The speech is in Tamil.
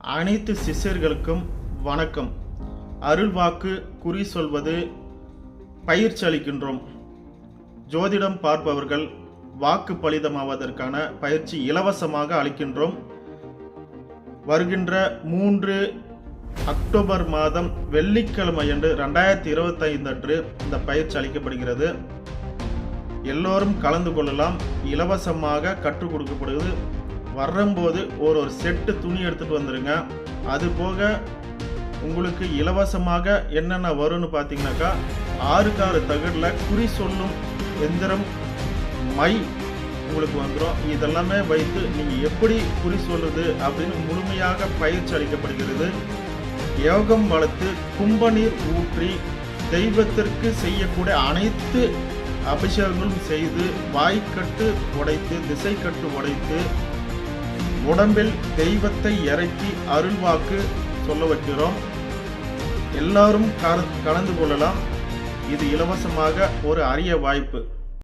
அனைத்து சிஷ்யர்களுக்கும் வணக்கம். அருள்வாக்கு குறி சொல்வது பயிற்சி அளிக்கின்றோம் ஜோதிடம் பார்ப்பவர்கள் வாக்கு பலிதமாவதற்கான பயிற்சி இலவசமாக அளிக்கின்றோம். வருகின்ற மூன்று அக்டோபர் மாதம் வெள்ளிக்கிழமை அன்று ரெண்டாயிரத்தி இருபத்தைந்து அன்று இந்த பயிற்சி அளிக்கப்படுகிறது. எல்லோரும் கலந்து கொள்ளலாம். இலவசமாக கற்றுக் கொடுக்கப்படுவது வரும்போது ஒரு ஒரு செட்டு துணி எடுத்துட்டு வந்துடுங்க அது போக உங்களுக்கு இலவசமாக என்னென்ன வரும்னு பார்த்தீங்கன்னாக்கா ஆறுக்கு ஆறு தகடில் குறி சொல்லும் எந்திரம் மை உங்களுக்கு வந்துடும் இதெல்லாமே வைத்து நீங்கள் எப்படி குறி சொல்லுது அப்படின்னு முழுமையாக பயிற்சி அளிக்கப்படுகிறது. யோகம் வளர்த்து கும்பநீர் ஊற்றி தெய்வத்திற்கு செய்யக்கூடிய அனைத்து அபிஷேகங்களும் செய்து வாய்க்கட்டு உடைத்து திசைக்கட்டு உடைத்து உடம்பில் தெய்வத்தை இறக்கி அருள்வாக்கு சொல்ல வைக்கிறோம். எல்லாரும் கலந்து கொள்ளலாம். இது இலவசமாக ஒரு அரிய வாய்ப்பு.